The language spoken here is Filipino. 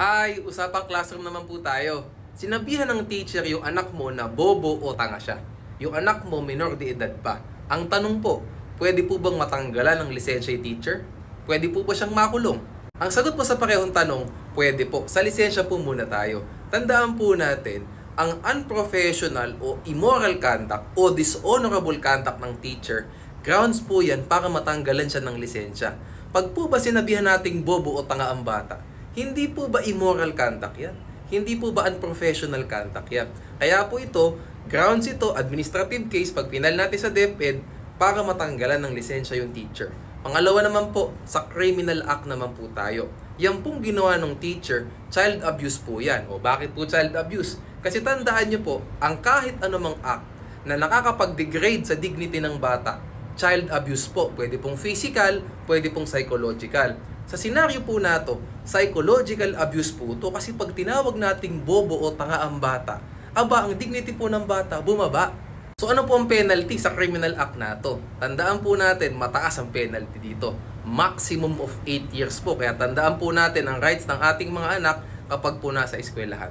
Hi, usapang classroom naman po tayo. Sinabihan ng teacher yung anak mo na bobo o tanga siya. Yung anak mo minor de edad pa. Ang tanong po, pwede po bang matanggalan ng lisensya yung teacher? Pwede po ba siyang makulong? Ang sagot po sa parehong tanong, pwede po. Sa lisensya po muna tayo. Tandaan po natin, ang unprofessional o immoral conduct o dishonorable conduct ng teacher, grounds po yan para matanggalan siya ng lisensya. Pag po ba sinabihan nating bobo o tanga ang bata, hindi po ba immoral conduct yan? Hindi po ba unprofessional conduct yan? Kaya po ito, grounds ito, administrative case, pag pinal natin sa DepEd, para matanggalan ng lisensya yung teacher. Pangalawa naman po, sa criminal act naman po tayo. Yan pong ginawa ng teacher, child abuse po yan. O bakit po child abuse? Kasi tandaan nyo po, ang kahit anumang act na nakakapag-degrade sa dignity ng bata, child abuse po. Pwede pong physical, pwede pong psychological. Sa senaryo po na to, psychological abuse po to kasi pag tinawag nating bobo o tanga ang bata, aba, ang dignity po ng bata bumaba. So ano po ang penalty sa criminal act na to? Tandaan po natin, mataas ang penalty dito. Maximum of 8 years po. Kaya tandaan po natin ang rights ng ating mga anak kapag po nasa eskwelahan.